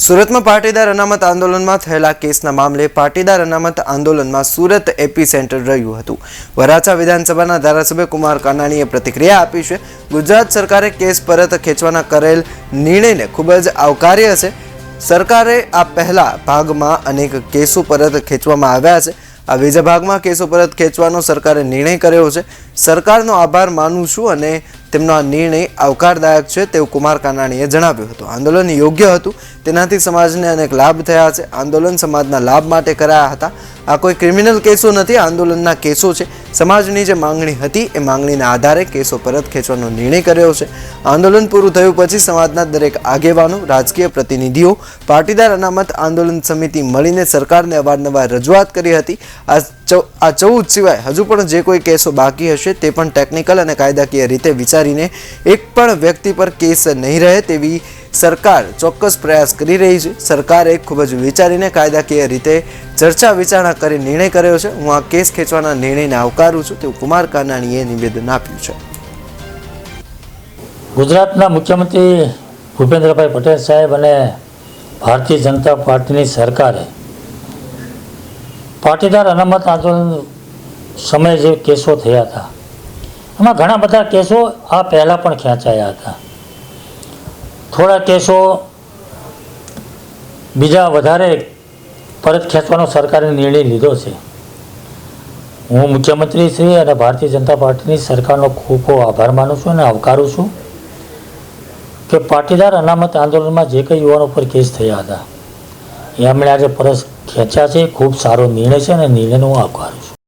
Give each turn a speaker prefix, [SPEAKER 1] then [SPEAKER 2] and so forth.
[SPEAKER 1] સુરતમાં પાટીદાર અનામત આંદોલનમાં થયેલા કેસના મામલે પાટીદાર અનામત આંદોલનમાં સુરત એપી સેન્ટર રહ્યું હતું. વરાછા વિધાનસભાના ધારાસભ્ય કુમાર કાનાણીએ પ્રતિક્રિયા આપી છે, ગુજરાત સરકારે કેસ પરત ખેંચવાના કરેલ નિર્ણયને ખૂબ જ આવકાર્ય છે. સરકારે આ પહેલા ભાગમાં અનેક કેસો પરત ખેંચવામાં આવ્યા છે. આ બીજા ભાગમાં કેસો પરત ખેંચવાનો સરકારે નિર્ણય કર્યો છે. સરકારનો આભાર માનું છું અને તેમનો આ નિર્ણય આવકારદાયક છે તેવું કુમાર કાનાણીએ જણાવ્યું હતું. આંદોલન યોગ્ય હતું, તેનાથી સમાજને અનેક લાભ થયા છે. આંદોલન સમાજના લાભ માટે કરાયા હતા. આ કોઈ ક્રિમિનલ કેસો નથી, આંદોલનના કેસો છે. સમાજની જે માંગણી હતી, એ માંગણીના આધારે કેસો પરત ખેંચવાનો નિર્ણય કર્યો છે. આંદોલન પૂરું થયું પછી સમાજના દરેક આગેવાનો, રાજકીય પ્રતિનિધિઓ, પાટીદાર અનામત આંદોલન સમિતિ મળીને સરકારને અવારનવાર રજૂઆત કરી હતી. આ ચૌ- આ ચૌદ સિવાય હજુ પણ જે કોઈ કેસો બાકી હશે, તે પણ ટેકનિકલ અને કાયદાકીય રીતે વિચારીને એક પણ વ્યક્તિ પર કેસ નહીં રહે તેવી સરકાર ચોક્કસ પ્રયાસ કરી રહી છે. સરકારે ખૂબ જ વિચારીને કાયદાકીય રીતે ચર્ચા વિચારણા કરી નિર્ણય કર્યો છે. હું આ કેસ ખેંચવાના નિર્ણયને આવકારું છું. તેવું કુમાર કાનાણીએ નિવેદન આપ્યું છે.
[SPEAKER 2] ગુજરાતના મુખ્યમંત્રી ભૂપેન્દ્રભાઈ પટેલ સાહેબ અને ભારતીય જનતા પાર્ટીની સરકારે પાટીદાર અનામત આંદોલન સમયે જે કેસો થયા હતા એમાં ઘણા બધા કેસો આ પહેલાં પણ ખેંચાયા હતા. થોડા કેસો બીજા વધારે પરત ખેંચવાનો સરકારે નિર્ણય લીધો છે. હું મુખ્યમંત્રી શ્રી અને ભારતીય જનતા પાર્ટીની સરકારનો ખૂબ ખૂબ આભાર માનું છું અને આવકારું છું કે પાટીદાર અનામત આંદોલનમાં જે કંઈ યુવાનો પર કેસ થયા હતા એમણે આજે પરત ખેંચ્યા છે. ખૂબ સારો નિર્ણય છે અને નિર્ણયનો હું આવકારું છું.